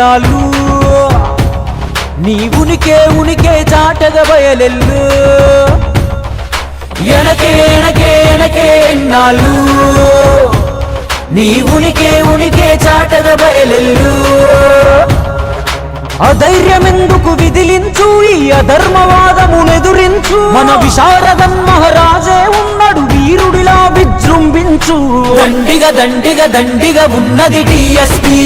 ఎనకే నీ ఉనికే ఉనికే చాటగా బయలెల్లు. ఎనకే ఎనకే ఎనకే ఎన్నాళ్ళు. నీ ఉనికే ఉనికే చాటగా బయలెల్లు. అధైర్యమెందుకు విదిలించు? ఈ అధర్మవాదమునెదురించు. మన విశారదన్ మహారాజే ఉన్నాడు వీరుడిలా విజృంభించు. దండిగ దండిగ దండిగ ఉన్నది డిఎస్పి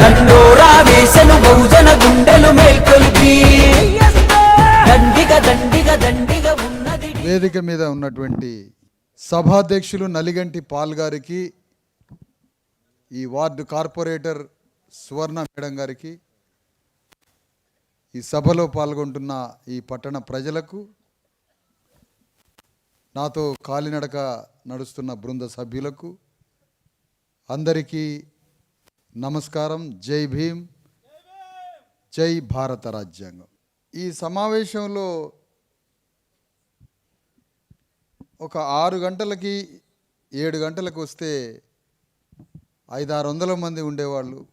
దండోరా వేసను బహుజన గుండెలు మేల్కొల్పి. దండిగ దండిగ దండిగ ఉన్నది వేదిక మీద ఉన్నటువంటి సభాధ్యక్షులు నలిగంటి పాల్ గారికి ఈ వార్డు కార్పొరేటర్ సువర్ణ మేడం గారికి ఈ సభలో పాల్గొంటున్న ఈ పట్టణ ప్రజలకు నాతో కాలినడక నడుస్తున్న బృంద సభ్యులకు అందరికీ నమస్కారం. జై భీమ్. జై భారత రాజ్యాంగం. ఈ సమావేశంలో ఒక ఆరు గంటలకి ఏడు గంటలకు వస్తే ఐదారు వందల మంది ఉండేవాళ్ళు.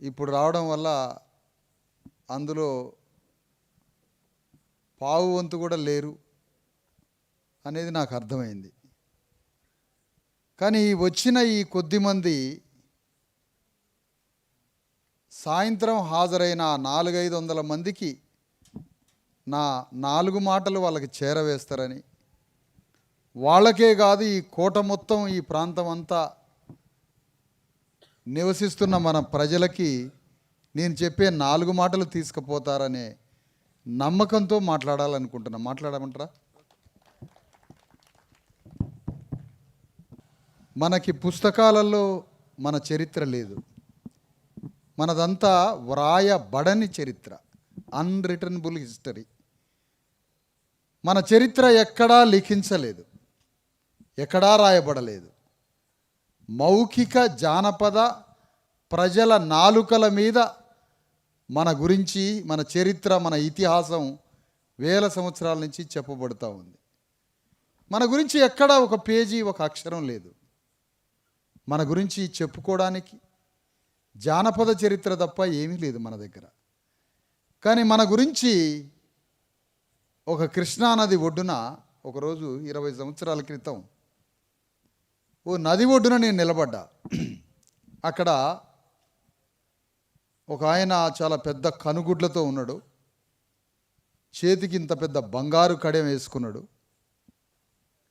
ఇప్పుడు రావడం వల్ల అందులో పావు వంతు కూడా లేరు అనేది నాకు అర్థమైంది. కానీ వచ్చిన ఈ కొద్ది మంది సాయంత్రం హాజరైన నాలుగైదు వందల మందికి నా నాలుగు మాటలు వాళ్ళకి చేరవేస్తారని. వాళ్ళకే కాదు ఈ కోట మొత్తం ఈ ప్రాంతం అంతా నివసిస్తున్న మన ప్రజలకి నేను చెప్పే నాలుగు మాటలు తీసుకుపోతారనే నమ్మకంతో మాట్లాడాలనుకుంటున్నా. మాట్లాడమంటారా? మనకి పుస్తకాలలో మన చరిత్ర లేదు. మనదంతా వ్రాయబడని చరిత్ర అన్రిటర్నబుల్ హిస్టరీ మన చరిత్ర ఎక్కడా లిఖించలేదు ఎక్కడా రాయబడలేదు. మౌఖిక జానపద ప్రజల నాలుకల మీద మన గురించి మన చరిత్ర మన ఇతిహాసం వేల సంవత్సరాల నుంచి చెప్పబడుతూ ఉంది. మన గురించి ఎక్కడా ఒక పేజీ ఒక అక్షరం లేదు. మన గురించి చెప్పుకోవడానికి జానపద చరిత్ర తప్ప ఏమీ లేదు మన దగ్గర. కానీ మన గురించి ఒక కృష్ణానది ఒడ్డున ఒకరోజు ఇరవై సంవత్సరాల క్రితం ఓ నది ఒడ్డున నేను నిలబడ్డా. అక్కడ ఒక ఆయన చాలా పెద్ద కనుగుడ్లతో ఉన్నాడు. చేతికి ఇంత పెద్ద బంగారు కడెం వేసుకున్నాడు.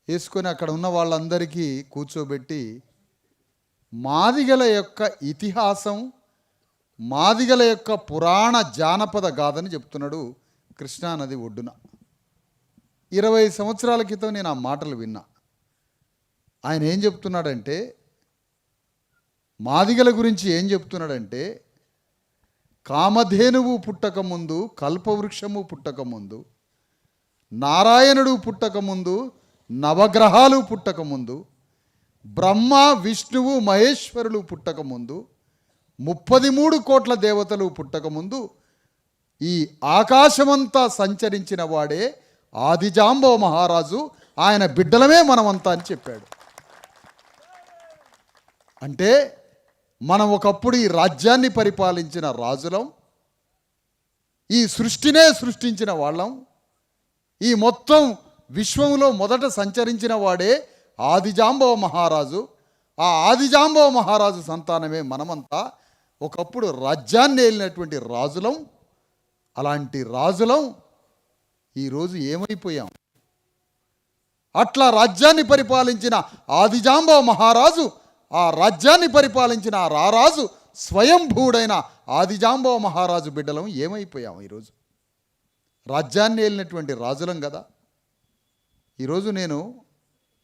వేసుకొని అక్కడ ఉన్న వాళ్ళందరికీ కూర్చోబెట్టి మాదిగల యొక్క ఇతిహాసం మాదిగల యొక్క పురాణ జానపద గాథని చెప్తున్నాడు కృష్ణానది ఒడ్డున. ఇరవై సంవత్సరాల క్రితం నేను ఆ మాటలు విన్నా. ఆయన ఏం చెప్తున్నాడంటే మాదిగల గురించి ఏం చెప్తున్నాడంటే కామధేనువు పుట్టకముందు కల్పవృక్షము పుట్టకముందు నారాయణుడు పుట్టకముందు నవగ్రహాలు పుట్టకముందు బ్రహ్మ విష్ణువు మహేశ్వరులు పుట్టకముందు ముప్పది మూడు కోట్ల దేవతలు పుట్టకముందు ఈ ఆకాశమంతా సంచరించిన వాడే ఆదిజాంబో మహారాజు. ఆయన బిడ్డలమే మనమంతా అని చెప్పాడు. అంటే మనం ఒకప్పుడు ఈ రాజ్యాన్ని పరిపాలించిన రాజులం ఈ సృష్టినే సృష్టించిన వాళ్ళం ఈ మొత్తం విశ్వంలో మొదట సంచరించిన వాడే ఆదిజాంబవ మహారాజు. ఆ ఆదిజాంబవ మహారాజు సంతానమే మనమంతా. ఒకప్పుడు రాజ్యాన్ని ఏలినటువంటి రాజులం అలాంటి రాజులం ఈరోజు ఏమైపోయాం? అట్లా రాజ్యాన్ని పరిపాలించిన ఆదిజాంబవ మహారాజు ఆ రాజ్యాన్ని పరిపాలించిన ఆ రారాజు స్వయంభూడైన ఆదిజాంబవ మహారాజు బిడ్డలం ఏమైపోయాం ఈరోజు? రాజ్యాన్ని వెళ్ళినటువంటి రాజులం కదా. ఈరోజు నేను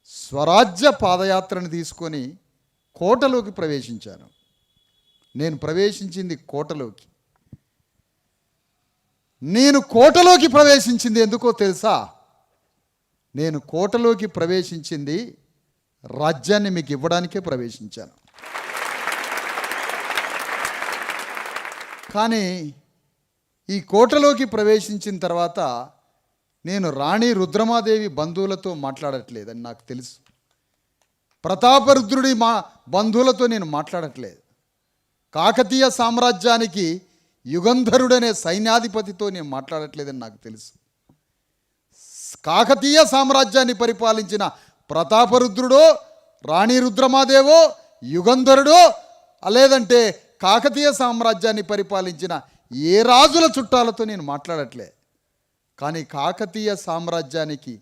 స్వరాజ్య పాదయాత్రను తీసుకొని కోటలోకి ప్రవేశించాను. నేను ప్రవేశించింది కోటలోకి. నేను కోటలోకి ప్రవేశించింది ఎందుకో తెలుసా? నేను కోటలోకి ప్రవేశించింది రాజ్యాన్ని మీకు ఇవ్వడానికే ప్రవేశించాను. కానీ ఈ కోటలోకి ప్రవేశించిన తర్వాత నేను రాణి రుద్రమాదేవి బంధువులతో మాట్లాడట్లేదని నాకు తెలుసు. ప్రతాపరుద్రుడి మా బంధువులతో నేను మాట్లాడట్లేదు. కాకతీయ సామ్రాజ్యానికి యుగంధరుడనే సైన్యాధిపతితో నేను మాట్లాడట్లేదని నాకు తెలుసు. కాకతీయ సామ్రాజ్యాన్ని పరిపాలించిన ప్రతాపరుద్రుడో రాణి రుద్రమాదేవో యుగంధరుడో లేదంటే కాకతీయ సామ్రాజ్యాన్ని పరిపాలించిన ఏ రాజుల చుట్టాలతో నేను మాట్లాడట్లే. కానీ కాకతీయ సామ్రాజ్యానికి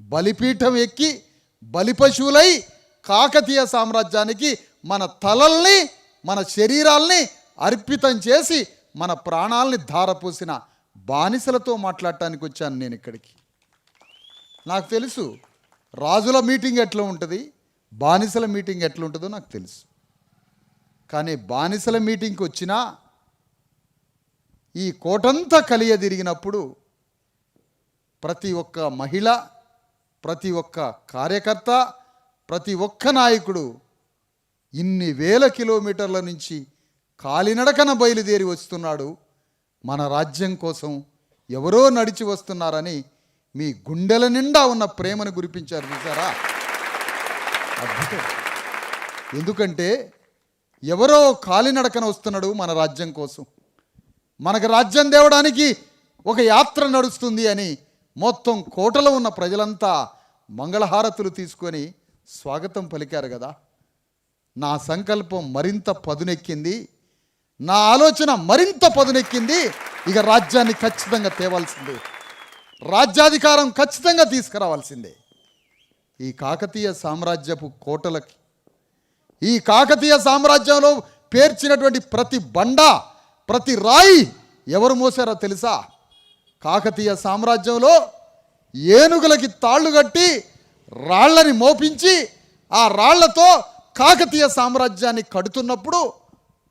బలిపీఠం ఎక్కి బలిపశువులై కాకతీయ సామ్రాజ్యానికి మన తలల్ని మన శరీరాల్ని అర్పితం చేసి మన ప్రాణాల్ని ధారపోసిన బానిసలతో మాట్లాడటానికి వచ్చాను నేను ఇక్కడికి. నాకు తెలుసు రాజుల మీటింగ్ ఎట్లా ఉంటుంది? బానిసల మీటింగ్ ఎట్లా ఉంటుందో నాకు తెలుసు. కానీ బానిసల మీటింగ్కి వచ్చినా ఈ కోటంతా కలియ తిరిగినప్పుడు ప్రతి ఒక్క మహిళ ప్రతి ఒక్క కార్యకర్త ప్రతి ఒక్క నాయకుడు ఇన్ని వేల కిలోమీటర్ల నుంచి కాలినడకన బయలుదేరి వస్తున్నాడు. మన రాజ్యం కోసం ఎవరో నడిచి వస్తున్నారని మీ గుండెల నిండా ఉన్న ప్రేమను గురిపించారు చూసారా? అద్భుతం. ఎందుకంటే ఎవరో కాలినడకన వస్తున్నాడు మన రాజ్యం కోసం. మనకు రాజ్యం తేవడానికి ఒక యాత్ర నడుస్తుంది అని మొత్తం కోటలో ఉన్న ప్రజలంతా మంగళహారతులు తీసుకొని స్వాగతం పలికారు కదా. నా సంకల్పం మరింత పదునెక్కింది. నా ఆలోచన మరింత పదునెక్కింది. ఇక రాజ్యాన్ని ఖచ్చితంగా తేవాల్సిందే. రాజ్యాధికారం ఖచ్చితంగా తీసుకురావాల్సిందే. ఈ కాకతీయ సామ్రాజ్యపు కోటలకి ఈ కాకతీయ సామ్రాజ్యంలో పేర్చినటువంటి ప్రతి బండ ప్రతి రాయి ఎవరు మోసారో తెలుసా? కాకతీయ సామ్రాజ్యంలో ఏనుగులకి తాళ్ళు కట్టి రాళ్ళని మోపించి ఆ రాళ్ళతో కాకతీయ సామ్రాజ్యాన్ని కడుతున్నప్పుడు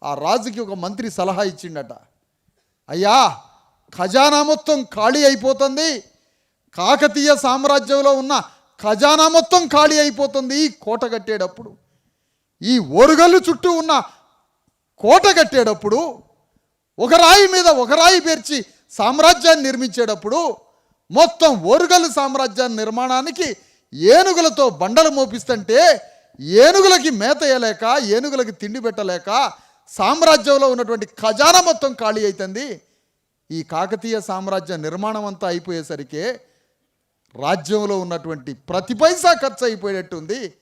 ఆ రాజుకి ఒక మంత్రి సలహా ఇచ్చిండట. అయ్యా ఖజానా మొత్తం ఖాళీ అయిపోతుంది. కాకతీయ సామ్రాజ్యంలో ఉన్న ఖజానా మొత్తం ఖాళీ అయిపోతుంది ఈ కోట కట్టేటప్పుడు. ఈ ఓరుగల్లు చుట్టూ ఉన్న కోట కట్టేటప్పుడు ఒక రాయి మీద ఒక రాయి పేర్చి సామ్రాజ్యాన్ని నిర్మించేటప్పుడు మొత్తం ఓరుగల్లు సామ్రాజ్యాన్ని నిర్మాణానికి ఏనుగులతో బండలు మోపిస్తుంటే ఏనుగులకి మేత వేయలేక ఏనుగులకి తిండి పెట్టలేక సామ్రాజ్యంలో ఉన్నటువంటి ఖజానా మొత్తం ఖాళీ అవుతుంది ఈ కాకతీయ సామ్రాజ్య నిర్మాణం అంతా అయిపోయేసరికే రాజ్యంలో ఉన్నటువంటి ప్రతి పైసా ఖర్చు అయిపోయేటట్టుంది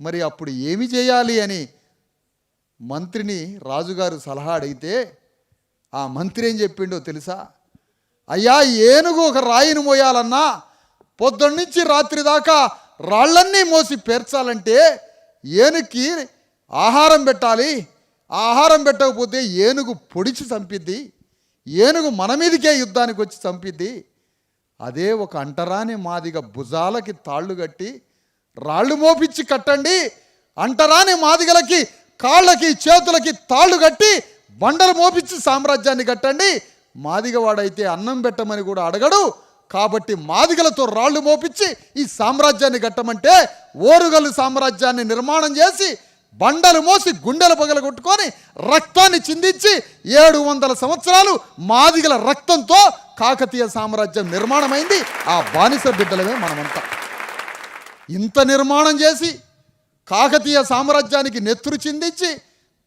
మరి అప్పుడు ఏమి చేయాలి అని మంత్రిని రాజుగారు సలహా అడిగితే ఆ మంత్రి ఏం చెప్పిండో తెలుసా? అయ్యా ఏనుగు ఒక రాయిని మోయాలన్నా పొద్దున్నుంచి రాత్రి దాకా రాళ్ళన్నీ మోసి పేర్చాలంటే ఏనుగుకి ఆహారం పెట్టాలి. ఆహారం పెట్టకపోతే ఏనుగు పొడిచి చంపిద్ది. ఏనుగు మన మీదకే యుద్ధానికి వచ్చి చంపిద్ది. అదే ఒక అంటరాని మాదిగ భుజాలకి తాళ్ళు కట్టి రాళ్ళు మోపించి కట్టండి. అంటరాని మాదిగలకి కాళ్ళకి చేతులకి తాళ్ళు కట్టి బండలు మోపించి సామ్రాజ్యాన్ని కట్టండి. మాదిగవాడైతే అన్నం పెట్టమని కూడా అడగడు. కాబట్టి మాదిగలతో రాళ్ళు మోపించి ఈ సామ్రాజ్యాన్ని కట్టమంటే ఓరుగలు సామ్రాజ్యాన్ని నిర్మాణం చేసి బండలు మోసి గుండెలు పగల కొట్టుకొని రక్తాన్ని చిందించి ఏడు వందల సంవత్సరాలు మాదిగల రక్తంతో కాకతీయ సామ్రాజ్యం నిర్మాణమైంది. ఆ బానిస బిడ్డలమే మనమంతా. ఇంత నిర్మాణం చేసి కాకతీయ సామ్రాజ్యానికి నెత్తురు చిందించి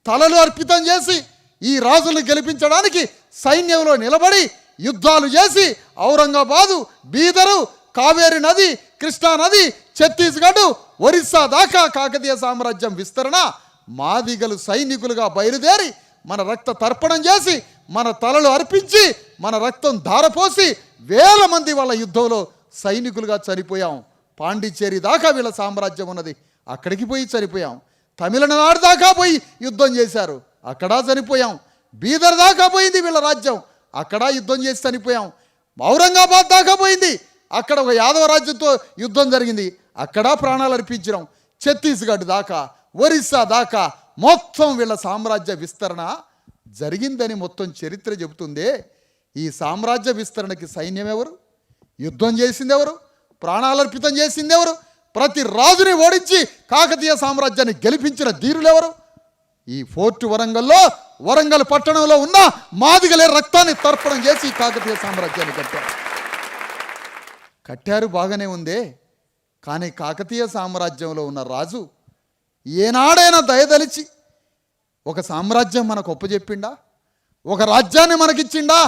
తలలు అర్పితం చేసి ఈ రాజులను గెలిపించడానికి సైన్యంలో నిలబడి యుద్ధాలు చేసి ఔరంగాబాదు బీదరు కావేరి నది కృష్ణా నది ఛత్తీస్గఢ్ ఒరిస్సా దాకా కాకతీయ సామ్రాజ్యం విస్తరణ మాదిగలు సైనికులుగా బయలుదేరి మన రక్త తర్పణం చేసి మన తలలు అర్పించి మన రక్తం ధారపోసి వేల మంది వాళ్ళ యుద్ధంలో సైనికులుగా చనిపోయాం. పాండిచ్చేరి దాకా వీళ్ళ సామ్రాజ్యం ఉన్నది. అక్కడికి పోయి చనిపోయాం. తమిళనాడు దాకా పోయి యుద్ధం చేశారు. అక్కడ చనిపోయాం. బీదర్ దాకా పోయింది వీళ్ళ రాజ్యం. అక్కడ యుద్ధం చేసి చనిపోయాం. ఔరంగాబాద్ దాకా పోయింది. అక్కడ ఒక యాదవ రాజ్యంతో యుద్ధం జరిగింది. అక్కడ ప్రాణాలు అర్పించడం ఛత్తీస్గఢ్ దాకా ఒరిస్సా దాకా మొత్తం వీళ్ళ సామ్రాజ్య విస్తరణ జరిగిందని మొత్తం చరిత్ర చెబుతుందే. ఈ సామ్రాజ్య విస్తరణకి సైన్యం ఎవరు? యుద్ధం చేసింది ఎవరు? ప్రాణాలర్పితం చేసింది ఎవరు? ప్రతి రాజుని ఓడించి కాకతీయ సామ్రాజ్యాన్ని గెలిపించిన ధీరులెవరు ఈ ఫోర్ట్ వరంగల్లో వరంగల్ పట్టణంలో ఉన్న మాదిగలే రక్తాన్ని తర్పణం చేసి కాకతీయ సామ్రాజ్యాన్ని కట్టారు కట్టారు బాగానే ఉందే కానీ కాకతీయ సామ్రాజ్యంలో ఉన్న రాజు ఏనాడైనా దయదలిచి ఒక సామ్రాజ్యం మనకు ఒప్పజెప్పిండా? ఒక రాజ్యాన్ని మనకిచ్చిండా?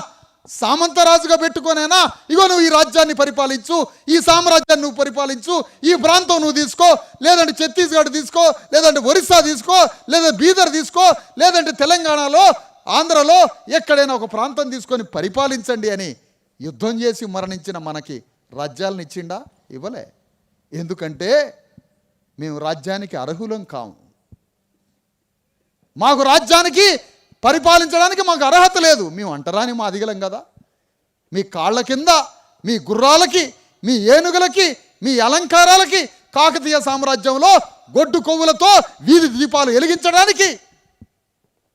సామంతరాజుగా పెట్టుకొనైనా? ఇగో నువ్వు ఈ రాజ్యాన్ని పరిపాలించు ఈ సామ్రాజ్యాన్ని నువ్వు పరిపాలించు ఈ ప్రాంతం నువ్వు తీసుకో లేదంటే ఛత్తీస్గఢ్ తీసుకో లేదంటే ఒరిస్సా తీసుకో లేదా బీదర్ తీసుకో లేదంటే తెలంగాణలో ఆంధ్రలో ఎక్కడైనా ఒక ప్రాంతం తీసుకొని పరిపాలించండి అని యుద్ధం చేసి మరణించిన మనకి రాజ్యాలను ఇచ్చిండా? ఇవ్వలే. ఎందుకంటే మేము రాజ్యానికి అర్హులం కాము. మాకు రాజ్యానికి పరిపాలించడానికి మాకు అర్హత లేదు. మేము అంటరాని మా అదిగలం కదా. మీ కాళ్ళ కింద మీ గుర్రాలకి మీ ఏనుగులకి మీ అలంకారాలకి కాకతీయ సామ్రాజ్యంలో గొడ్డు కొవ్వులతో వీధి దీపాలు వెలిగించడానికి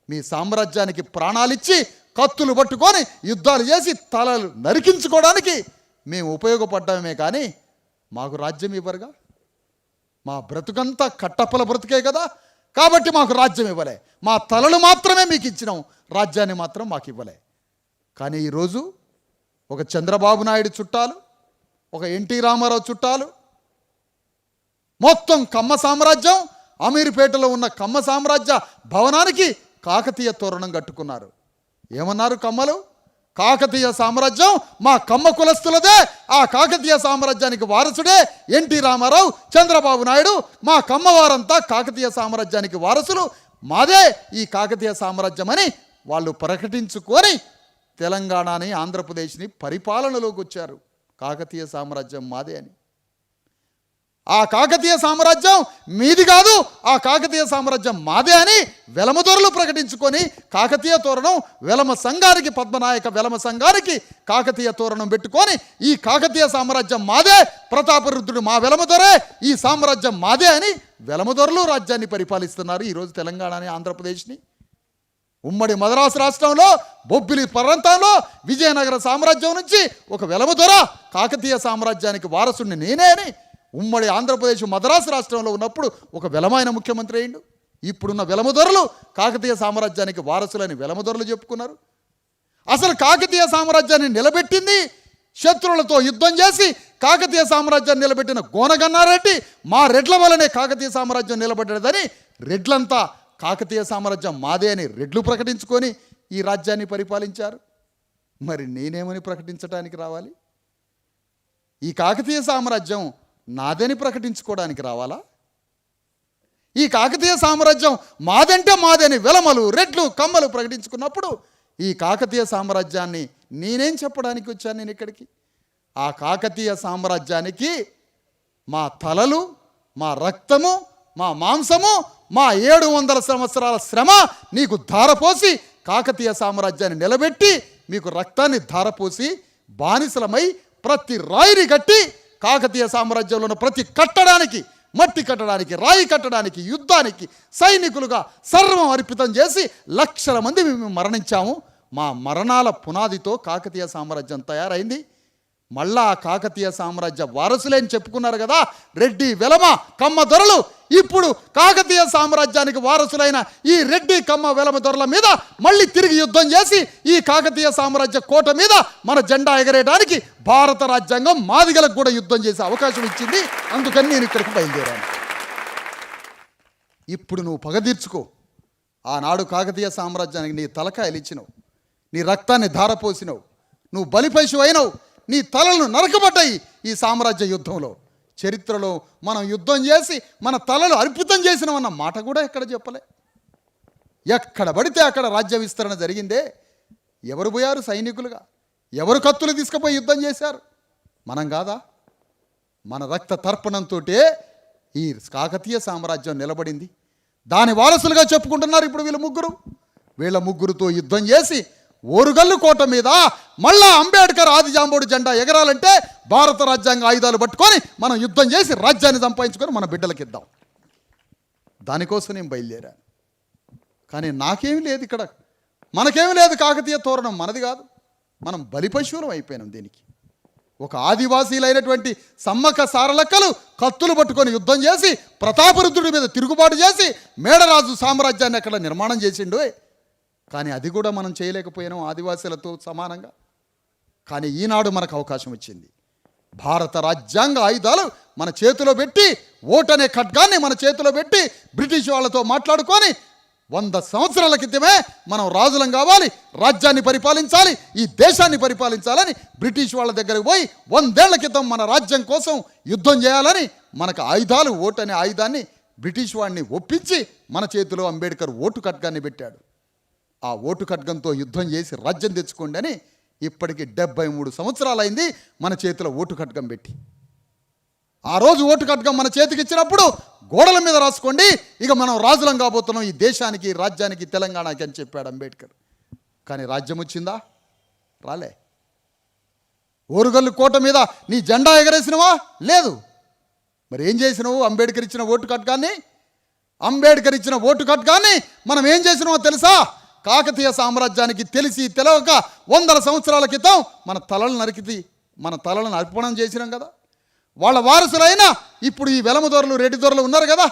మీ సామ్రాజ్యానికి ప్రాణాలిచ్చి కత్తులు పట్టుకొని యుద్ధాలు చేసి తలలు నరికించుకోవడానికి మేము ఉపయోగపడ్డామే కానీ మాకు రాజ్యం ఇవ్వరుగా. మా బ్రతుకంతా కట్టప్పల బ్రతుకే కదా. కాబట్టి మాకు రాజ్యం ఇవ్వలే. మా తలలు మాత్రమే మీకు ఇచ్చినాం. రాజ్యాన్ని మాత్రం మాకు ఇవ్వలే. కానీ ఈరోజు ఒక చంద్రబాబు నాయుడు చుట్టాలు ఒక ఎన్టీ రామారావు చుట్టాలు మొత్తం కమ్మ సామ్రాజ్యం అమీర్పేటలో ఉన్న కమ్మ సామ్రాజ్య భవనానికి కాకతీయ తోరణం కట్టుకున్నారు. ఏమన్నారు కమ్మలు కాకతీయ సామ్రాజ్యం మా కమ్మ కులస్తులదే. ఆ కాకతీయ సామ్రాజ్యానికి వారసుడే ఎన్టీ రామారావు చంద్రబాబు నాయుడు. మా కమ్మవారంతా కాకతీయ సామ్రాజ్యానికి వారసులు. మాదే ఈ కాకతీయ సామ్రాజ్యం అని వాళ్ళు ప్రకటించుకొని తెలంగాణని ఆంధ్రప్రదేశ్ని పరిపాలనలోకి వచ్చారు. కాకతీయ సామ్రాజ్యం మాదే అని. ఆ కాకతీయ సామ్రాజ్యం మీది కాదు ఆ కాకతీయ సామ్రాజ్యం మాదే అని వెలమదొరలు ప్రకటించుకొని కాకతీయ తోరణం వెలమ సంఘానికి పద్మనాయక వెలమ సంఘానికి కాకతీయ తోరణం పెట్టుకొని ఈ కాకతీయ సామ్రాజ్యం మాదే ప్రతాపరుద్రుడు మా వెలమదొరే ఈ సామ్రాజ్యం మాదే అని వెలమదొరలు రాజ్యాన్ని పరిపాలిస్తున్నారు ఈరోజు తెలంగాణని ఆంధ్రప్రదేశ్ని. ఉమ్మడి మద్రాసు రాష్ట్రంలో బొబ్బిలి ప్రాంతంలో విజయనగర సామ్రాజ్యం నుంచి ఒక వెలమదొర కాకతీయ సామ్రాజ్యానికి వారసుడిని నేనే అని ఉమ్మడి ఆంధ్రప్రదేశ్ మద్రాసు రాష్ట్రంలో ఉన్నప్పుడు ఒక వెలమైన ముఖ్యమంత్రి అయిండు ఇప్పుడున్న వెలమదొరలు కాకతీయ సామ్రాజ్యానికి వారసులని వెలమదొరలు చెప్పుకున్నారు. అసలు కాకతీయ సామ్రాజ్యాన్ని నిలబెట్టింది శత్రువులతో యుద్ధం చేసి కాకతీయ సామ్రాజ్యాన్ని నిలబెట్టిన గోనగన్నారెడ్డి మా రెడ్ల వలనే కాకతీయ సామ్రాజ్యం నిలబడ్డదని రెడ్లంతా కాకతీయ సామ్రాజ్యం మాదే అని రెడ్లు ప్రకటించుకొని ఈ రాజ్యాన్ని పరిపాలించారు. మరి నేనేమని ప్రకటించడానికి రావాలి? ఈ కాకతీయ సామ్రాజ్యం నాదని ప్రకటించుకోవడానికి రావాలా? ఈ కాకతీయ సామ్రాజ్యం మాదంటే మాదని వెలమలు రెడ్లు కమ్మలు ప్రకటించుకున్నప్పుడు ఈ కాకతీయ సామ్రాజ్యాన్ని నేనేం చెప్పడానికి వచ్చాను నేను ఇక్కడికి? ఆ కాకతీయ సామ్రాజ్యానికి మా తలలు మా రక్తము మా మాంసము మా ఏడు వందల సంవత్సరాల శ్రమ నీకు ధారపోసి కాకతీయ సామ్రాజ్యాన్ని నిలబెట్టి మీకు రక్తాన్ని ధారపోసి బానిసలమై ప్రతి రాయిని కట్టి కాకతీయ సామ్రాజ్యంలో ఉన్న ప్రతి కట్టడానికి మట్టి కట్టడానికి రాయి కట్టడానికి యుద్ధానికి సైనికులుగా సర్వం అర్పితం చేసి లక్షల మంది మేము మరణించాము. మా మరణాల పునాదితో కాకతీయ సామ్రాజ్యం తయారైంది. మళ్ళా ఆ కాకతీయ సామ్రాజ్య వారసులే అని చెప్పుకున్నారు కదా. రెడ్డి వెలమ కమ్మ దొరలు. ఇప్పుడు కాకతీయ సామ్రాజ్యానికి వారసులైన ఈ రెడ్డి కమ్మ వెలమ దొరల మీద మళ్ళీ తిరిగి యుద్ధం చేసి ఈ కాకతీయ సామ్రాజ్య కోట మీద మన జెండా ఎగరేయడానికి భారత రాజ్యాంగం మాదిగలకు కూడా యుద్ధం చేసే అవకాశం ఇచ్చింది. అందుకని నేను ఇక్కడికి బయలుదేరాను. ఇప్పుడు నువ్వు పగ తీర్చుకో. ఆనాడు కాకతీయ సామ్రాజ్యానికి నీ తలకాయలు ఇచ్చినావు నీ రక్తాన్ని ధారపోసినావు. నువ్వు బలిపశువు అయినావు నీ తలలు నరకబడ్డాయి ఈ సామ్రాజ్య యుద్ధంలో. చరిత్రలో మనం యుద్ధం చేసి మన తలలు అర్పితం చేసినామన్న మాట కూడా ఎక్కడ చెప్పలే. ఎక్కడ పడితే అక్కడ రాజ్య విస్తరణ జరిగిందే. ఎవరు పోయారు సైనికులుగా? ఎవరు కత్తులు తీసుకుపోయి యుద్ధం చేశారు? మనం కాదా? మన రక్త తర్పణంతో ఈ కాకతీయ సామ్రాజ్యం నిలబడింది. దాని వారసులుగా చెప్పుకుంటున్నారు ఇప్పుడు వీళ్ళ ముగ్గురు. వీళ్ళ ముగ్గురుతో యుద్ధం చేసి ఓరుగల్లు కోట మీద మళ్ళా అంబేద్కర్ ఆదిజాంబోడు జెండా ఎగరాలంటే భారత రాజ్యాంగ ఆయుధాలు పట్టుకొని మనం యుద్ధం చేసి రాజ్యాన్ని సంపాదించుకొని మన బిడ్డలకి ఇద్దాం. దానికోసం నేను బయలుదేరాను. కానీ నాకేమీ లేదు ఇక్కడ. మనకేమీ లేదు కాకతీయ తోరణం మనది కాదు. మనం బలిపశువులం అయిపోయినాం దీనికి. ఒక ఆదివాసీలైనటువంటి సమ్మక్క సారలక్కలు కత్తులు పట్టుకొని యుద్ధం చేసి ప్రతాపరుద్రుడి మీద తిరుగుబాటు చేసి మేడరాజు సామ్రాజ్యాన్ని అక్కడ నిర్మాణం చేసిండు కానీ అది కూడా మనం చేయలేకపోయాము ఆదివాసీలతో సమానంగా. కానీ ఈనాడు మనకు అవకాశం వచ్చింది. భారత రాజ్యాంగ ఆయుధాలు మన చేతిలో పెట్టి ఓటనే ఖడ్గాన్ని మన చేతిలో పెట్టి బ్రిటిష్ వాళ్ళతో మాట్లాడుకొని వంద సంవత్సరాల క్రితమే మనం రాజులం కావాలి రాజ్యాన్ని పరిపాలించాలి ఈ దేశాన్ని పరిపాలించాలని బ్రిటిష్ వాళ్ళ దగ్గరకు పోయి వందేళ్ళ క్రితం మన రాజ్యం కోసం యుద్ధం చేయాలని మనకు ఆయుధాలు ఓటు అనే ఆయుధాన్ని బ్రిటిష్ వాడిని ఒప్పించి మన చేతిలో అంబేద్కర్ ఓటు ఖడ్గాన్ని పెట్టాడు. ఆ ఓటు ఖడ్గంతో యుద్ధం చేసి రాజ్యం తెచ్చుకోండి అని ఇప్పటికి డెబ్బై మూడు సంవత్సరాలైంది మన చేతిలో ఓటు ఖడ్గం పెట్టి. ఆ రోజు ఓటు ఖడ్గం మన చేతికి ఇచ్చినప్పుడు గోడల మీద రాసుకోండి ఇక మనం రాజులం కాబోతున్నాం ఈ దేశానికి రాజ్యానికి తెలంగాణకి అని చెప్పాడు అంబేద్కర్. కానీ రాజ్యం వచ్చిందా? రాలే. ఓరుగల్లు కోట మీద నీ జెండా ఎగరేసినవా? లేదు. మరి ఏం చేసినావు? అంబేద్కర్ ఇచ్చిన ఓటు ఖడ్గాన్ని? అంబేద్కర్ ఇచ్చిన ఓటు ఖడ్గాన్ని మనం ఏం చేసినామో తెలుసా? కాకతీయ సామ్రాజ్యానికి తెలిసి తెలవక వందల సంవత్సరాల క్రితం మన తలలు నరికితి మన తలలను అర్పణం చేసినాం కదా. వాళ్ళ వారసులైన ఇప్పుడు ఈ వెలమ దొరలు రెడ్డి దొరలు ఉన్నారు కదా.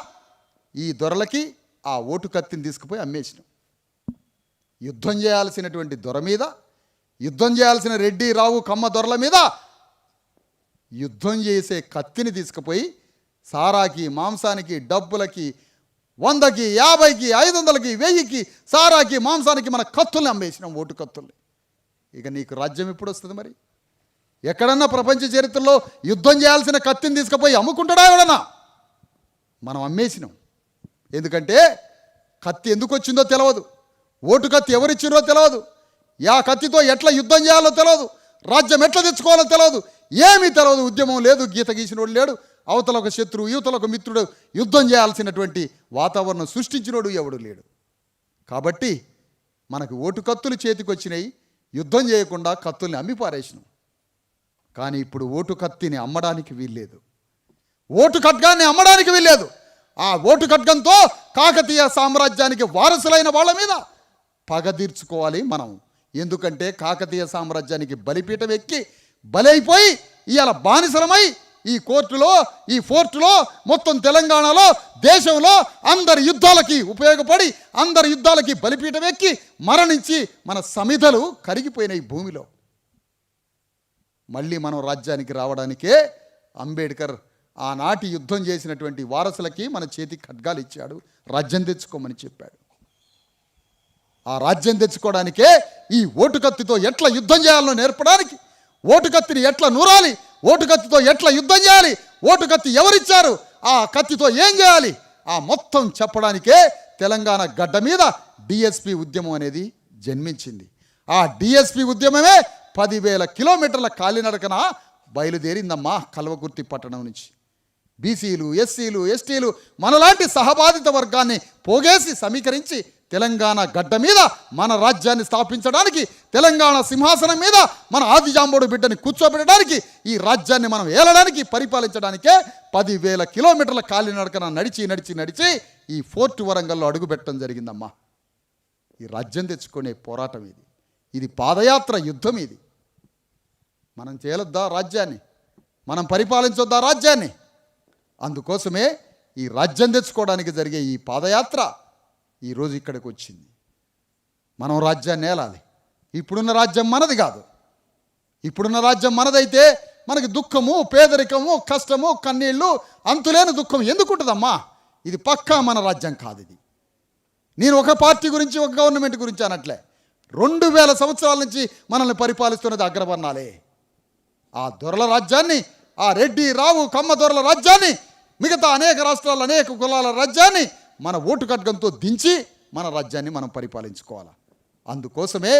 ఈ దొరలకి ఆ ఓటు కత్తిని తీసుకుపోయి అమ్మేసినాం. యుద్ధం చేయాల్సినటువంటి దొర మీద యుద్ధం చేయాల్సిన రెడ్డి రావు కమ్మ దొరల మీద యుద్ధం చేసే కత్తిని తీసుకుపోయి సారాకి మాంసానికి డబ్బులకి వందకి యాభైకి ఐదు వందలకి వెయ్యికి సారాకి మాంసానికి మన కత్తుల్ని అమ్మేసినాం ఓటు కత్తుల్ని. ఇక నీకు రాజ్యం ఎప్పుడు వస్తుంది మరి? ఎక్కడన్నా ప్రపంచ చరిత్రలో యుద్ధం చేయాల్సిన కత్తిని తీసుకుపోయి అమ్ముకుంటాడా ఎవడన్నా? మనం అమ్మేసినాం. ఎందుకంటే కత్తి ఎందుకు వచ్చిందో తెలియదు ఓటు కత్తి ఎవరిచ్చిరో తెలియదు యా కత్తితో ఎట్లా యుద్ధం చేయాలో తెలియదు రాజ్యం ఎట్లా తెచ్చుకోవాలో తెలియదు ఏమీ తెలియదు ఉద్యమం లేదు. గీత గీసినోడు లేడు. అవతల ఒక శత్రువు యువతల ఒక మిత్రుడు యుద్ధం చేయాల్సినటువంటి వాతావరణం సృష్టించినోడు ఎవడు లేడు. కాబట్టి మనకు ఓటు కత్తులు చేతికి వచ్చినాయి యుద్ధం చేయకుండా కత్తుల్ని అమ్మి పారేసినాం కానీ ఇప్పుడు ఓటు కత్తిని అమ్మడానికి వీల్లేదు. ఓటు ఖడ్గాన్ని అమ్మడానికి వీల్లేదు. ఆ ఓటు ఖడ్గంతో కాకతీయ సామ్రాజ్యానికి వారసులైన వాళ్ళ మీద పగ తీర్చుకోవాలి మనం. ఎందుకంటే కాకతీయ సామ్రాజ్యానికి బలిపీఠం ఎక్కి బలైపోయి ఇవాళ బానిసలమై ఈ కోర్టులో ఈ ఫోర్టులో మొత్తం తెలంగాణలో దేశంలో అందరి యుద్ధాలకి ఉపయోగపడి అందరి యుద్ధాలకి బలిపీఠం ఎక్కి మరణించి మన సమిధలు కరిగిపోయినాయి భూమిలో. మళ్ళీ మనం రాజ్యానికి రావడానికే అంబేద్కర్ ఆనాటి యుద్ధం చేసినటువంటి వారసులకి మన చేతికి ఖడ్గాలు ఇచ్చాడు. రాజ్యం తెచ్చుకోమని చెప్పాడు. ఆ రాజ్యం తెచ్చుకోవడానికే ఈ ఓటు కత్తితో ఎట్లా యుద్ధం చేయాలో నేర్పడానికి ఓటు కత్తిని ఎట్లా నూరాలి ఓటు కత్తితో ఎట్లా యుద్ధం చేయాలి? ఓటు కత్తి ఎవరిచ్చారు? ఆ కత్తితో ఏం చేయాలి? ఆ మొత్తం చెప్పడానికే తెలంగాణ గడ్డ మీద డిఎస్పి ఉద్యమం అనేది జన్మించింది. ఆ డిఎస్పి ఉద్యమమే పదివేల కిలోమీటర్ల కాలినడకన బయలుదేరిందమ్మా కల్వకుర్తి పట్టణం నుంచి. బీసీలు ఎస్సీలు ఎస్టీలు మనలాంటి సహబాధిత వర్గాన్ని పోగేసి సమీకరించి తెలంగాణ గడ్డ మీద మన రాజ్యాన్ని స్థాపించడానికి తెలంగాణ సింహాసనం మీద మన ఆదిజాంబోడు బిడ్డని కూర్చోబెట్టడానికి ఈ రాజ్యాన్ని మనం ఏలడానికి పరిపాలించడానికే పదివేల కిలోమీటర్ల కాలినడకన నడిచి నడిచి నడిచి ఈ ఫోర్ట్ వరంగల్లో అడుగుపెట్టడం జరిగిందమ్మా. ఈ రాజ్యం తెచ్చుకునే పోరాటం ఇది. ఇది పాదయాత్ర యుద్ధం ఇది. మనం చేయలొద్దా రాజ్యాన్ని? మనం పరిపాలించొద్దా రాజ్యాన్ని? అందుకోసమే ఈ రాజ్యం తెచ్చుకోవడానికి జరిగే ఈ పాదయాత్ర ఈరోజు ఇక్కడికి వచ్చింది. మనం రాజ్యాన్ని ఏలాలి? ఇప్పుడున్న రాజ్యం మనది కాదు. ఇప్పుడున్న రాజ్యం మనదైతే మనకి దుఃఖము పేదరికము కష్టము కన్నీళ్ళు అంతులేని దుఃఖం ఎందుకు ఉంటుందమ్మా? ఇది పక్కా మన రాజ్యం కాదు ఇది నేను ఒక పార్టీ గురించి ఒక గవర్నమెంట్ గురించి అనట్లే. రెండు వేల సంవత్సరాల నుంచి మనల్ని పరిపాలిస్తున్నది అగ్రవర్ణాలే. ఆ దొరల రాజ్యాన్ని ఆ రెడ్డి రావు కమ్మదొరల రాజ్యాన్ని మిగతా అనేక రాష్ట్రాల అనేక కులాల రాజ్యాన్ని మన ఓటు ఖడ్గంతో దించి మన రాజ్యాన్ని మనం పరిపాలించుకోవాలి. అందుకోసమే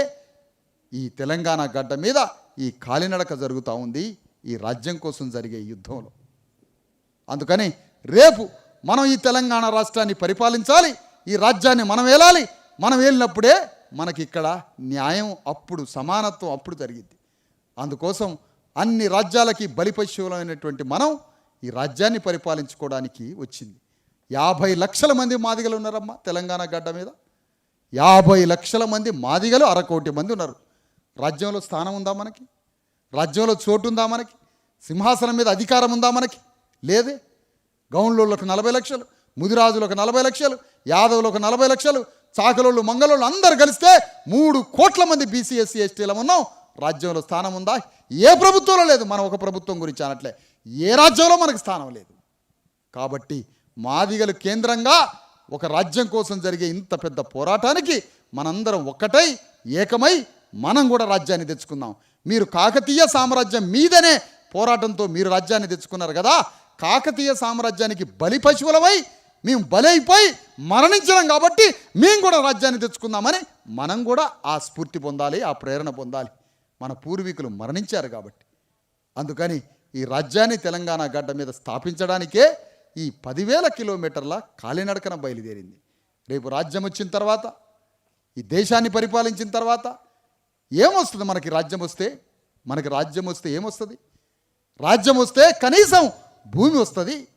ఈ తెలంగాణ గడ్డ మీద ఈ కాలినడక జరుగుతూ ఉంది ఈ రాజ్యం కోసం జరిగే యుద్ధంలో. అందుకని రేపు మనం ఈ తెలంగాణ రాష్ట్రాన్ని పరిపాలించాలి ఈ రాజ్యాన్ని మనం ఏలాలి మనం ఏలినప్పుడే మనకి ఇక్కడ న్యాయం అప్పుడు సమానత్వం అప్పుడు జరిగింది అందుకోసం అన్ని రాజ్యాలకి బలిపశువులైనటువంటి మనం ఈ రాజ్యాన్ని పరిపాలించుకోవడానికి వచ్చింది. యాభై లక్షల మంది మాదిగలు ఉన్నారమ్మా తెలంగాణ గడ్డ మీద. యాభై లక్షల మంది మాదిగలు అరకోటి మంది ఉన్నారు. రాజ్యంలో స్థానం ఉందా మనకి? రాజ్యంలో చోటు ఉందా మనకి? సింహాసనం మీద అధికారం ఉందా మనకి? లేదే. గౌండ్లోళ్ళకు నలభై లక్షలు ముదిరాజులకు నలభై లక్షలు యాదవులకు నలభై లక్షలు చాకలోళ్ళు మంగళోళ్ళు అందరు కలిస్తే మూడు కోట్ల మంది బీసీఎస్సీ ఎస్టీల ఉన్నాం. రాజ్యంలో స్థానం ఉందా? ఏ ప్రభుత్వంలో లేదు. మనం ఒక ప్రభుత్వం గురించి అనట్లే. ఏ రాజ్యంలో మనకు స్థానం లేదు. కాబట్టి మాదిగలు కేంద్రంగా ఒక రాజ్యం కోసం జరిగే ఇంత పెద్ద పోరాటానికి మనందరం ఒక్కటై ఏకమై మనం కూడా రాజ్యాన్ని తెచ్చుకుందాం. మీరు కాకతీయ సామ్రాజ్యం మీదనే పోరాటంతో మీరు రాజ్యాన్ని తెచ్చుకున్నారు కదా. కాకతీయ సామ్రాజ్యానికి బలి పశువులమై మేము బలైపోయి మరణించడం కాబట్టి మేము కూడా రాజ్యాన్ని తెచ్చుకుందామని మనం కూడా ఆ స్ఫూర్తి పొందాలి ఆ ప్రేరణ పొందాలి. మన పూర్వీకులు మరణించారు కాబట్టి. అందుకని ఈ రాజ్యాన్ని తెలంగాణ గడ్డ మీద స్థాపించడానికే ఈ పదివేల కిలోమీటర్ల కాలినడకన బయలుదేరింది. రేపు రాజ్యం వచ్చిన తర్వాత ఈ దేశాన్ని పరిపాలించిన తర్వాత ఏమొస్తుంది మనకి రాజ్యం వస్తే? మనకి రాజ్యం వస్తే ఏమొస్తుంది? రాజ్యం వస్తే కనీసం భూమి వస్తుంది.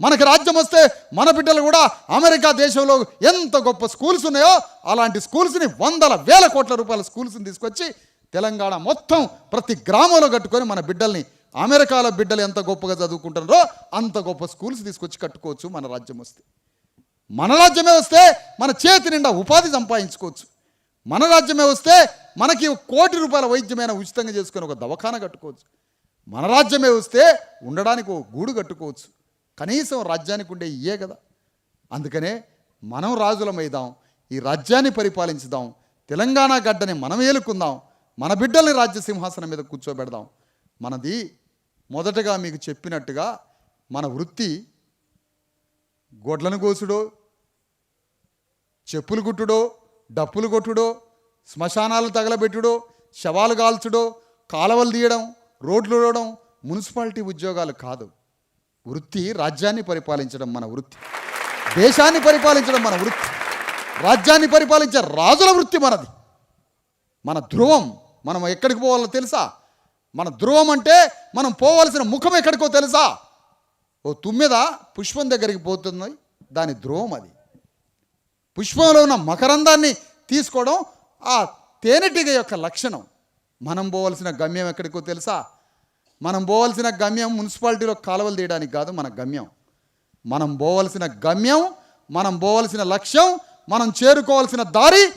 మనకి రాజ్యం వస్తే మన బిడ్డలు కూడా అమెరికా దేశంలో ఎంత గొప్ప స్కూల్స్ ఉన్నాయో అలాంటి స్కూల్స్ని వందల వేల కోట్ల రూపాయల స్కూల్స్ని తీసుకొచ్చి తెలంగాణ మొత్తం ప్రతి గ్రామంలో కట్టుకొని మన బిడ్డల్ని అమెరికాలో బిడ్డలు ఎంత గొప్పగా చదువుకుంటున్నారో అంత గొప్ప స్కూల్స్ తీసుకొచ్చి కట్టుకోవచ్చు మన రాజ్యం వస్తే. మన రాజ్యమే వస్తే మన చేతి నిండా ఉపాధి సంపాదించుకోవచ్చు. మన రాజ్యమే వస్తే మనకి కోటి రూపాయల వైద్యమైన ఉచితంగా చేసుకొని ఒక దవాఖాన కట్టుకోవచ్చు. మన రాజ్యమే వస్తే ఉండడానికి ఒక గూడు కట్టుకోవచ్చు. కనీసం రాజ్యానికి ఉండే ఇయే కదా. అందుకనే మనం రాజులమైదాం ఈ రాజ్యాన్ని పరిపాలించుదాం తెలంగాణ గడ్డని మనం ఏలుకుందాం మన బిడ్డల్ని రాజ్య సింహాసనం మీద కూర్చోబెడదాం. మనది మొదటగా మీకు చెప్పినట్టుగా మన వృత్తి గొడ్లను కోసుడో చెప్పులు కుట్టుడో డప్పులు కొట్టుడో శ్మశానాలు తగలబెట్టుడో శవాలు కాల్చుడో కాలవలు తీయడం రోడ్లు ఊడడం మున్సిపాలిటీ ఉద్యోగాలు కాదు. వృత్తి రాజ్యాన్ని పరిపాలించడం మన వృత్తి. దేశాన్ని పరిపాలించడం మన వృత్తి. రాజ్యాన్ని పరిపాలించే రాజుల వృత్తి మనది. మన ధ్రువం మనం ఎక్కడికి పోవాలో తెలుసా? మన ధ్రువం అంటే మనం పోవాల్సిన ముఖం ఎక్కడికో తెలుసా? ఓ తుమ్మెద పుష్పం దగ్గరికి పోతుంది. దాని ధ్రువం అది. పుష్పంలో ఉన్న మకరందాన్ని తీసుకోవడం ఆ తేనెటీగ యొక్క లక్షణం. మనం పోవలసిన గమ్యం ఎక్కడికో తెలుసా? మనం పోవలసిన గమ్యం మున్సిపాలిటీలో కాలువలు తీయడానికి కాదు మన గమ్యం. మనం పోవలసిన గమ్యం మనం పోవలసిన లక్ష్యం మనం చేరుకోవాల్సిన దారి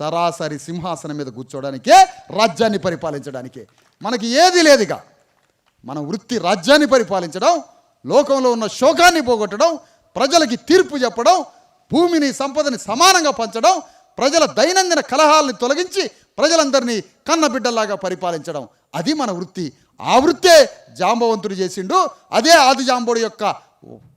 సరాసరి సింహాసనం మీద కూర్చోవడానికే రాజ్యాన్ని పరిపాలించడానికే. మనకి ఏది లేదుగా. మన వృత్తి రాజ్యాన్ని పరిపాలించడం లోకంలో ఉన్న శోకాన్ని పోగొట్టడం ప్రజలకి తీర్పు చెప్పడం భూమిని సంపదని సమానంగా పంచడం ప్రజల దైనందిన కలహాలని తొలగించి ప్రజలందరినీ కన్నబిడ్డల్లాగా పరిపాలించడం. అది మన వృత్తి. ఆ వృత్తే జాంబవంతుడు చేసిండు. అదే ఆది జాంబోడు యొక్క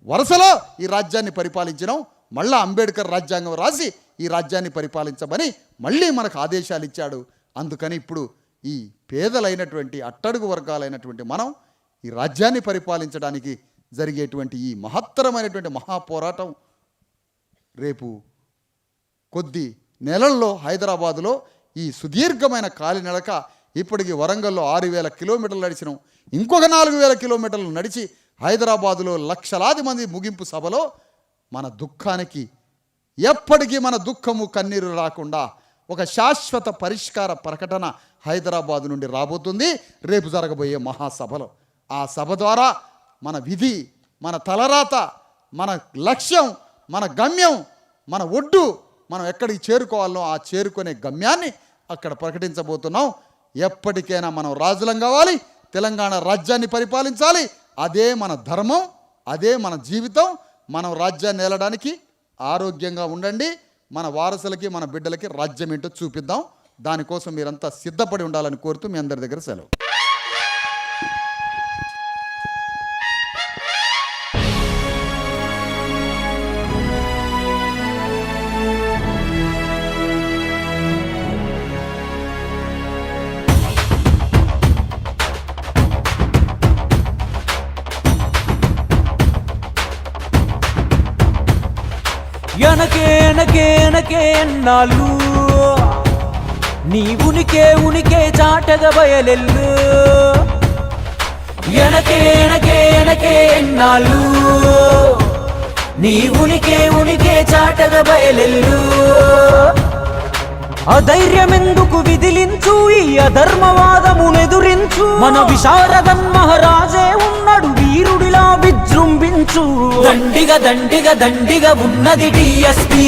వరుసలో ఈ రాజ్యాన్ని పరిపాలించడం మళ్ళా అంబేద్కర్ రాజ్యాంగం రాసి ఈ రాజ్యాన్ని పరిపాలించమని మళ్ళీ మనకు ఆదేశాలు ఇచ్చాడు. అందుకని ఇప్పుడు ఈ పేదలైనటువంటి అట్టడుగు వర్గాలైనటువంటి మనం ఈ రాజ్యాన్ని పరిపాలించడానికి జరిగేటువంటి ఈ మహత్తరమైనటువంటి మహాపోరాటం రేపు కొద్ది నెలల్లో హైదరాబాదులో ఈ సుదీర్ఘమైన కాలినడక ఇప్పటికి వరంగల్లో ఆరు వేల కిలోమీటర్లు నడిచినాం. ఇంకొక నాలుగు వేల కిలోమీటర్లు నడిచి హైదరాబాదులో లక్షలాది మంది ముగింపు సభలో మన దుఃఖానికి ఎప్పటికీ మన దుఃఖము కన్నీరు రాకుండా ఒక శాశ్వత పరిష్కార ప్రకటన హైదరాబాదు నుండి రాబోతుంది. రేపు జరగబోయే మహాసభలో. ఆ సభ ద్వారా మన విధి మన తలరాత మన లక్ష్యం మన గమ్యం మన ఒడ్డు మనం ఎక్కడికి చేరుకోవాలో ఆ చేరుకునే గమ్యాన్ని అక్కడ ప్రకటించబోతున్నాం. ఎప్పటికైనా మనం రాజులం కావాలి తెలంగాణ రాజ్యాన్ని పరిపాలించాలి. అదే మన ధర్మం అదే మన జీవితం. మనం రాజ్యాన్ని ఏలడానికి ఆరోగ్యంగా ఉండండి. మన వారసులకి మన బిడ్డలకి రాజ్యం ఏంటో చూపిద్దాం. దానికోసం మీరంతా సిద్ధపడి ఉండాలని కోరుతూ మీ అందరి దగ్గర సెలవు. ఎనకే ఎనకే ఎన్నాళ్ళు నీ ఉనికే ఉనికే చాటగ బయలెల్లు ఎనకే ఎనకే ఎనకే ఎన్నాళ్ళు నీ ఉనికే ఉనికే చాటగ బయలెల్లు అధైర్యమెందుకు విదిలించు ఈ అధర్మవాదమునెదురించు. మన విశారదన్ మహారాజే ఉన్నాడు. వీరుడిలా విజృంభించు. దండిగ దండిగ దండిగ ఉన్నది డిఎస్పి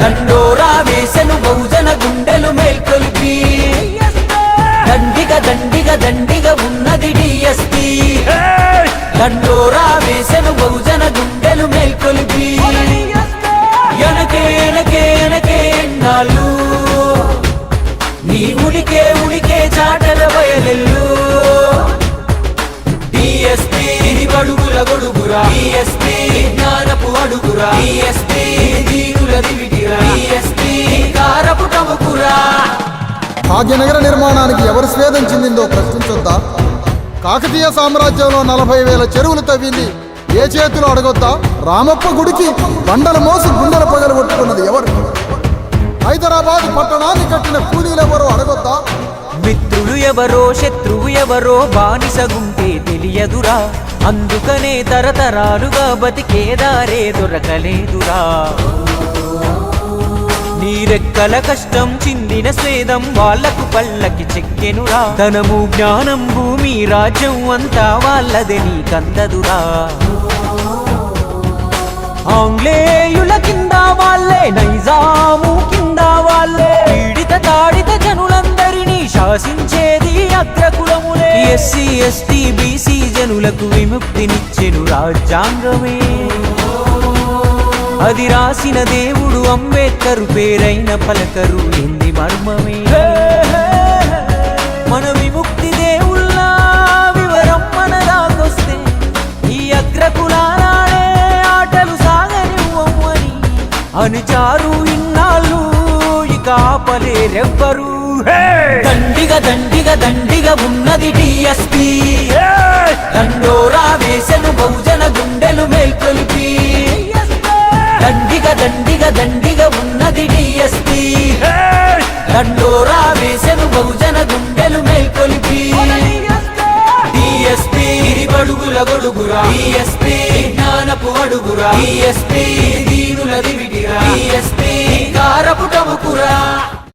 దండోరా వేసెను బహుజన గుండెలు మేల్కొల్పి. దండిగ దండిగ దండిగ ఉన్నది డిఎస్పి దండోరా వేసెను బహుజన గుండెలు మేల్కొలిపి. గొడుగురా. జ్ఞానపు అడుగురా. దీనుల దివిటిరా కారపు టముకురా భాగ్యనగర నిర్మాణానికి ఎవరు స్వేదం చెందిందో ప్రశ్నించొద్దా? కాకతీయ సామ్రాజ్యంలో నలభై వేల చెరువులు తవ్వింది. ఏ చేతులు అడగొద్దా? రామప్ప గుడికి బండలు మోసి గుండెల పగలు కొట్టుకున్నది ఎవరు? హైదరాబాద్ పట్టణాన్ని కట్టిన కూలీలెవరో అడగొద్దా? మిత్రులు ఎవరో శత్రువు ఎవరో బానిసగుంటే తెలియదురా. అందుకనే తరతరాలుగా బతికేదారే దొరకలేదురా. నీరెక్కల కష్టం చిందిన స్వేదం వాళ్ళకు పళ్ళకి చెక్కెనురా. ధనము జ్ఞానం భూమి రాజ్యం అంతా వాళ్ళదే నీకందదురా. ఆంగ్లేయుల కింద వాళ్ళే నైజాము కింద వాళ్ళే పీడిత తాడిత జనులందరూ శాసించేది అగ్రకులములే. ఎస్సీ ఎస్టీ బీసీ జనులకు విముక్తినిచ్చెను రాజ్యాంగమే. అది రాసిన దేవుడు అంబేద్కరు పేరైన పలకరు ఎంది మర్మమే. మన విముక్తి దేవుళ్ళ వివరం మన దాకొస్తే ఈ అగ్రకులారాడే ఆటలు సాగనివ్వమని అనుచారు ఇన్నాళ్ళు ఇక ఆపలేరెవ్వరు దండిగ దండిగ దండిగ ఉన్నది డిఎస్పి దండోరా వేసెను బహుజన గుండెలు మేల్కొలిపి. దండిగ దండిగ దండిగ ఉన్నది డిఎస్పి దండోరా వేసెను బహుజన గుండెలు మేల్కొలిపి. డిఎస్పి బడుగుల గొడుగురా. డిఎస్పి జ్ఞానపు అడుగురా. డిఎస్పి దీనుల దివిటిరా. డిఎస్పి